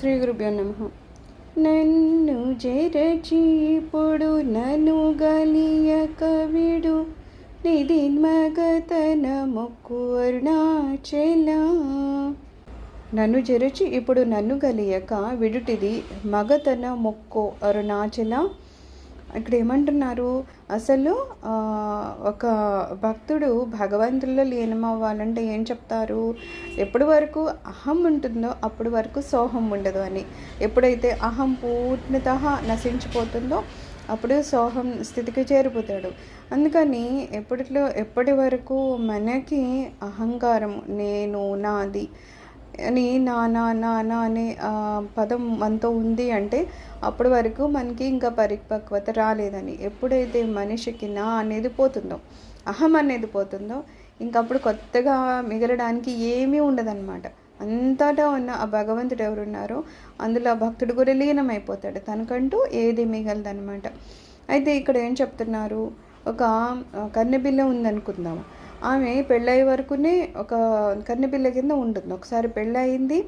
శ్రీ గురుభ్యో నమ. నన్ను జరచి ఇప్పుడు నన్ను గలియక విడు నిధి మగతన మొక్కు అరుణాచల. నన్ను జరచి ఇప్పుడు నన్ను గలియక విడుటిది మగతన మొక్కు అరుణాచల. ఇక్కడ ఏమంటున్నారు అసలు ఒక భక్తుడు భగవంతుల్లో లీనమవ్వాలంటే ఏం చెప్తారు? ఎప్పటి వరకు అహం ఉంటుందో అప్పటి వరకు సోహం ఉండదు అని. ఎప్పుడైతే అహం పూర్ణత నశించిపోతుందో అప్పుడు సోహం స్థితికి చేరిపోతాడు. అందుకని ఎప్పటిలో ఎప్పటి వరకు మనకి అహంకారం నేను నాది అని నా నా నా నా అనే పదం మనతో ఉంది అంటే అప్పటి వరకు మనకి ఇంకా పరిపక్వత రాలేదని. ఎప్పుడైతే మనిషికి నా అనేది పోతుందో అహం అనేది పోతుందో ఇంకప్పుడు కొత్తగా మిగలడానికి ఏమీ ఉండదన్నమాట. అంతటా ఉన్న ఆ భగవంతుడు ఎవరున్నారో అందులో ఆ భక్తుడు కూడా లీనమైపోతాడు. తనకంటూ ఏది మిగలదన్నమాట. అయితే ఇక్కడ ఏం చెప్తున్నారు? ఒక కన్నెబిల్ల ఉందనుకుందాము ఆమె పెళ్ళయ్యే వరకునే ఒక కన్నెపిల్ల కింద ఉంటుంది. ఒకసారి పెళ్ళయింది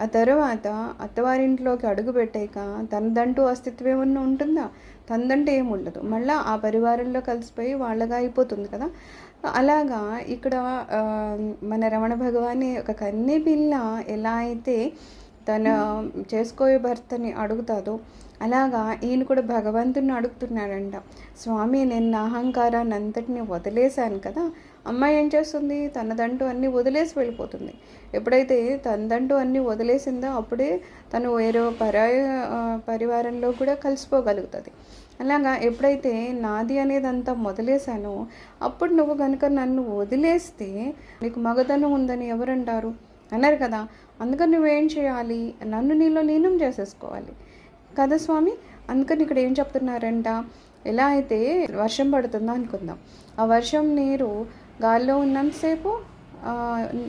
ఆ తర్వాత అత్తవారింట్లోకి అడుగు పెట్టాక తనదంటూ అస్తిత్వం ఏమన్నా ఉంటుందా? తనదంటూ ఏమి ఉండదు. మళ్ళీ ఆ పరివారంలో కలిసిపోయి వాళ్ళగా అయిపోతుంది కదా. అలాగా ఇక్కడ మన రమణ భగవాని ఒక కన్నెపిల్ల ఎలా అయితే తన చేసుకోయే భర్తని అడుగుతాదో అలాగా ఈయన కూడా భగవంతుని అడుగుతున్నాడంట. స్వామి నేను నా అహంకారాన్ని అంతటిని వదిలేశాను కదా అమ్మాయి ఏం చేస్తుంది? తనదంటూ అన్నీ వదిలేసి వెళ్ళిపోతుంది. ఎప్పుడైతే తనదంటూ అన్నీ వదిలేసిందో అప్పుడే తను వేరే పరాయ పరివారంలో కూడా కలిసిపోగలుగుతుంది. అలాగా ఎప్పుడైతే నాది అనేది అంతా మొదలేశానో అప్పుడు నువ్వు కనుక నన్ను వదిలేస్తే నీకు మగతనం ఉందని ఎవరంటారు? అన్నారు కదా అందుకని నువ్వేం చేయాలి? నన్ను నీలో లీనం చేసేసుకోవాలి. కదా స్వామి? అందుకని ఇక్కడ ఏం చెప్తున్నారంట? ఎలా అయితే వర్షం పడుతుందో అనుకుందాం. ఆ వర్షం నీరు గాల్లో ఉన్నంతసేపు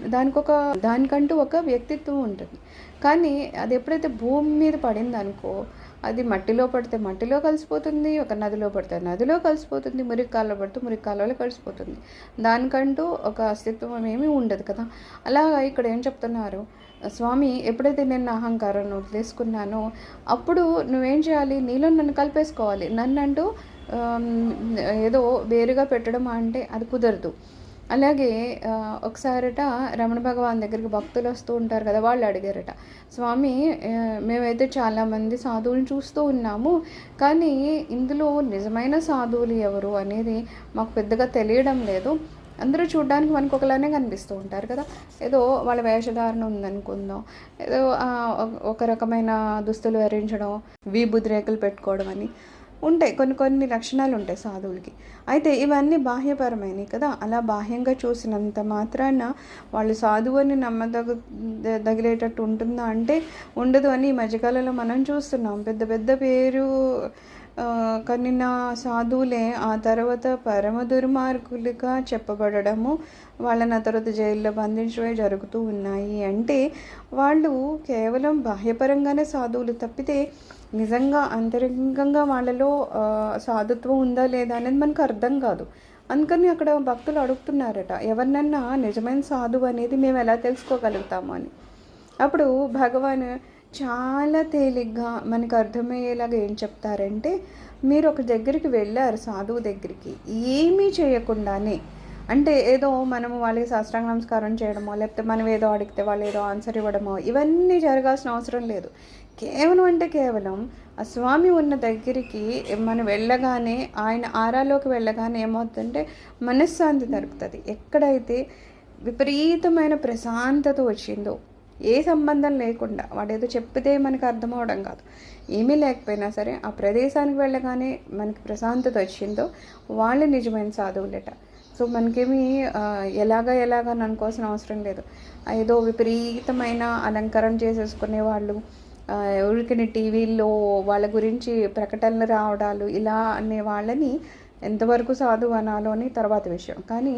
దానికి ఒక దానికంటూ ఒక వ్యక్తిత్వం ఉంటుంది. కానీ అది ఎప్పుడైతే భూమి మీద పడిందనుకో అది మట్టిలో పడితే మట్టిలో కలిసిపోతుంది ఒక నదిలో పడితే నదిలో కలిసిపోతుంది మురికి మురికాల్లో పడితే మురికి మురికాలలో కలిసిపోతుంది. దానికంటూ ఒక అస్తిత్వం ఏమీ ఉండదు కదా. అలాగా ఇక్కడ ఏం చెప్తున్నారు? స్వామి ఎప్పుడైతే నేను అహంకారాన్ని వదిలేసుకున్నానో అప్పుడు నువ్వేం చేయాలి? నీలో నన్ను కలిపేసుకోవాలి. నన్ను అంటూ ఏదో వేరుగా పెట్టడం అంటే అది కుదరదు. అలాగే ఒకసారిట ఒకసారట రమణ భగవాన్ దగ్గరికి భక్తులు వస్తూ ఉంటారు కదా వాళ్ళు అడిగారట స్వామి మేమైతే చాలామంది సాధువులను చూస్తూ ఉన్నాము కానీ ఇందులో నిజమైన సాధువులు ఎవరు అనేది మాకు పెద్దగా తెలియడం లేదు. అందరూ చూడడానికి మనకు ఒకలానే కనిపిస్తూ ఉంటారు కదా ఏదో వాళ్ళ వేషధారణ ఉందనుకుందాం ఏదో ఒక- రకమైన దుస్తులు ధరించడం వీబుద్ధి పెట్టుకోవడం అని. ఉంటాయి. కొన్ని కొన్ని లక్షణాలు ఉంటాయి సాధువులకి. అయితే ఇవన్నీ బాహ్యపరమైనవి కదా. అలా బాహ్యంగా చూసినంత మాత్రాన వాళ్ళు సాధువు అని నమ్మదగ తగిలేటట్టు దగిలేటట్టు ఉంటుందా అంటే ఉండదు అని ఈ మధ్యకాలంలో మనం చూస్తున్నాం. పెద్ద పెద్ద పేరు కనిన సాధువులే ఆ తర్వాత పరమ దుర్మార్గులుగా చెప్పబడము వాళ్ళని ఆ తర్వాత జైల్లో బంధించడమే జరుగుతూ ఉన్నాయి. అంటే వాళ్ళు కేవలం బాహ్యపరంగానే సాధువులు తప్పితే నిజంగా అంతరంగంగా వాళ్ళలో సాధుత్వం ఉందా లేదా అనేది మనకు అర్థం కాదు. అందుకని అక్కడ భక్తులు అడుగుతున్నారట ఎవరినన్నా నిజమైన సాధువు అనేది మేము ఎలా తెలుసుకోగలుగుతాము అని. అప్పుడు భగవాన్ చాలా తేలిగ్గా మనకు అర్థమయ్యేలాగా ఏం చెప్తారంటే మీరు ఒక దగ్గరికి వెళ్ళారు సాధువు దగ్గరికి ఏమీ చేయకుండానే అంటే ఏదో మనము వాళ్ళకి శాస్త్రాంగ నమస్కారం చేయడమో లేకపోతే మనం ఏదో అడిగితే వాళ్ళు ఏదో ఆన్సర్ ఇవ్వడమో ఇవన్నీ జరగాల్సిన అవసరం లేదు. కేవలం అంటే కేవలం ఆ స్వామి ఉన్న దగ్గరికి మనం వెళ్ళగానే ఆయన ఆరాలోకి వెళ్ళగానే ఏమవుతుందంటే మనశ్శాంతి దొరుకుతుంది. ఎక్కడైతే విపరీతమైన ప్రశాంతత వచ్చిందో ఏ సంబంధం లేకుండా వాడేదో చెప్పితే మనకు అర్థం అవడం కాదు. ఏమీ లేకపోయినా సరే ఆ ప్రదేశానికి వెళ్ళగానే మనకి ప్రశాంతత వచ్చిందో వాళ్ళు నిజమైన సాధువులట. సో మనకేమి ఎలాగ ఎలాగా ఎలాగా అని అనుకోవాల్సిన అవసరం లేదు. ఏదో విపరీతమైన అలంకరణ చేసేసుకునే వాళ్ళు ఉరికిని టీవీల్లో వాళ్ళ గురించి ప్రకటనలు రావడాలు ఇలా అనే వాళ్ళని ఎంతవరకు సాధువు అనాలో అని తర్వాత విషయం. కానీ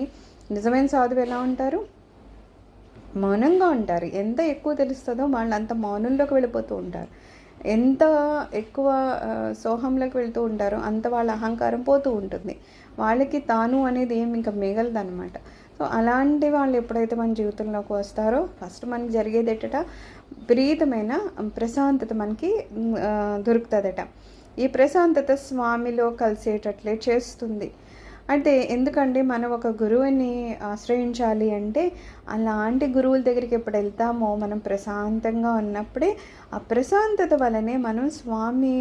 నిజమైన సాధువు ఎలా ఉంటారు? మౌనంగా ఉంటారు. ఎంత ఎక్కువ తెలుస్తుందో వాళ్ళు అంత మౌనంలోకి వెళ్ళిపోతూ ఉంటారు. ఎంత ఎక్కువ సోహంలోకి వెళ్తూ ఉంటారో అంత వాళ్ళ అహంకారం పోతూ ఉంటుంది. వాళ్ళకి తాను అనేది ఏమి ఇంకా మిగలదన్నమాట. సో అలాంటి వాళ్ళు ఎప్పుడైతే మన జీవితంలోకి వస్తారో ఫస్ట్ మనకి జరిగేది ఎట్టట? విపరీతమైన ప్రశాంతత మనకి దొరుకుతుందట. ఈ ప్రశాంతత స్వామిలో కలిసేటట్లే చేస్తుంది. అంటే ఎందుకండి మనం ఒక గురువుని ఆశ్రయించాలి అంటే అలాంటి గురువుల దగ్గరికి ఎప్పుడు వెళ్తామో మనం ప్రశాంతంగా ఉన్నప్పుడే ఆ ప్రశాంతత వలనే మనం స్వామి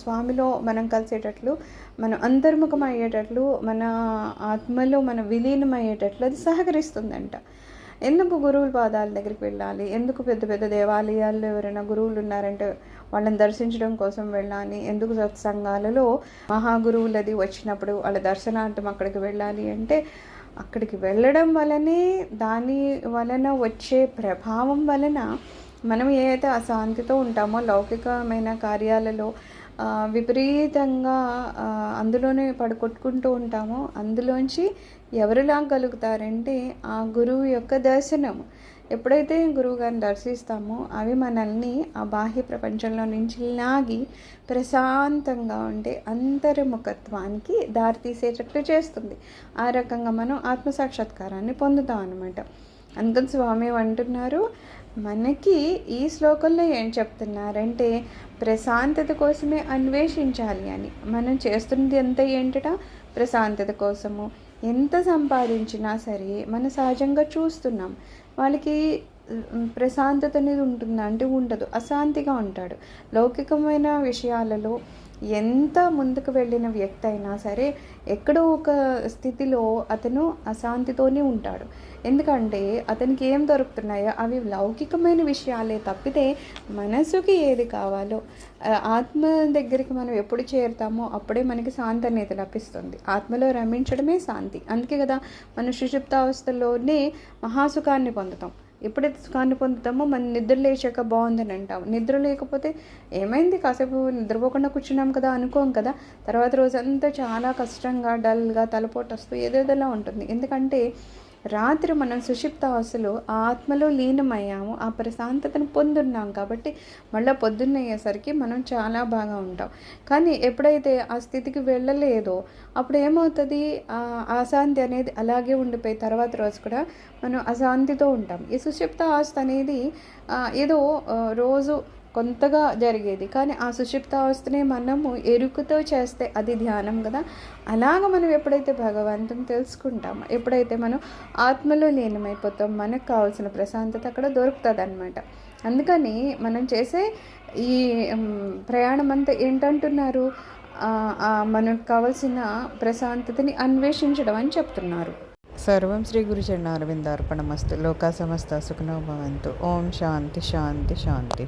స్వామిలో మనం కలిసేటట్లు మనం అంతర్ముఖం అయ్యేటట్లు మన ఆత్మలో మన విలీనం అయ్యేటట్లు అది సహకరిస్తుందంట. ఎందుకు గురువుల పాదాల దగ్గరికి వెళ్ళాలి? ఎందుకు పెద్ద పెద్ద దేవాలయాల్లో ఎవరైనా గురువులు ఉన్నారంటే వాళ్ళని దర్శించడం కోసం వెళ్ళాలి? ఎందుకు సత్సంగాలలో మహాగురువులది వచ్చినప్పుడు వాళ్ళ దర్శనార్థం అక్కడికి వెళ్ళాలి అంటే అక్కడికి వెళ్ళడం వలనే దాని వలన వచ్చే ప్రభావం వలన మనం ఏదైతే అశాంతితో ఉంటామో లౌకికమైన కార్యాలలో విపరీతంగా అందులోనే పడుకొట్టుకుంటూ ఉంటామో. అందులోంచి ఎవరిలా కలుగుతారంటే ఆ గురువు యొక్క దర్శనం ఎప్పుడైతే గురువు గారిని దర్శిస్తామో అవి మనల్ని ఆ బాహ్య ప్రపంచంలో నుంచి లాగి ప్రశాంతంగా ఉండే అంతర్ముఖత్వానికి దారితీసేటట్లు చేస్తుంది. ఆ రకంగా మనం ఆత్మసాక్షాత్కారాన్ని పొందుతాం అనమాట అందుకని స్వామి అంటున్నారు మనకి ఈ శ్లోకంలో ఏం చెప్తున్నారంటే ప్రశాంతత కోసమే అన్వేషించాలి అని. మనం చేస్తున్నది ఎంత ఏంటట? ప్రశాంతత కోసము. ఎంత సంపాదించినా సరే మనం సహజంగా చూస్తున్నాం. వాళ్ళకి ప్రశాంతత అనేది ఉంటుందా అంటే ఉండదు అశాంతిగా ఉంటాడు. లౌకికమైన విషయాలలో ఎంత ముందుకు వెళ్ళిన వ్యక్తి అయినా సరే ఎక్కడో ఒక స్థితిలో అతను అశాంతితోనే ఉంటాడు. ఎందుకంటే అతనికి ఏం దొరుకుతున్నాయో అవి లౌకికమైన విషయాలే తప్పితే మనసుకి ఏది కావాలో ఆత్మ దగ్గరికి మనం ఎప్పుడు చేరుతామో అప్పుడే మనకి శాంతి అనేది లభిస్తుంది. ఆత్మలో రమించడమే శాంతి. అందుకే కదా మనం సుషుప్తావస్థలోనే మహాసుఖాన్ని పొందుతాం. ఎప్పుడైతే సుఖాన్ని పొందుతామో మన నిద్ర లేచాక బాగుందని అంటాం నిద్ర లేకపోతే ఏమైంది? కాసేపు నిద్రపోకుండా కూర్చున్నాం కదా అనుకోం కదా. తర్వాత రోజంతా చాలా కష్టంగా డల్గా తలపోటు వస్తూ ఏదేదోలా ఉంటుంది. ఎందుకంటే రాత్రి మనం సుషిప్త అవస్థలో ఆ ఆత్మలో లీనమయ్యాము ఆ ప్రశాంతతను పొందున్నాం కాబట్టి మళ్ళీ పొద్దున్న అయ్యేసరికి మనం చాలా బాగా ఉంటాం. కానీ ఎప్పుడైతే ఆ స్థితికి వెళ్ళలేదో అప్పుడు ఏమవుతుంది? అశాంతి అనేది అలాగే ఉండిపోయి తర్వాత రోజు కూడా మనం అశాంతితో ఉంటాం. ఈ సుషిప్త ఆస్తి అనేది ఏదో రోజు కొంతగా జరిగేది. కానీ ఆ సుషిప్త అవస్థనే మనము ఎరుకుతో చేస్తే అది ధ్యానం కదా. అలాగ మనం ఎప్పుడైతే భగవంతుని తెలుసుకుంటామో ఎప్పుడైతే మనం ఆత్మలో లీనమైపోతాం మనకు కావాల్సిన ప్రశాంతత అక్కడ దొరుకుతుంది అనమాట అందుకని మనం చేసే ఈ ప్రయాణం అంతా ఏంటంటున్నారు? మనకు కావలసిన ప్రశాంతతని అన్వేషించడం అని చెప్తున్నారు. సర్వం శ్రీ గురుచరణ అరవిందార్పణమస్తు లోకా సమస్త సుఖనో భవంతు. ఓం శాంతి శాంతి శాంతి.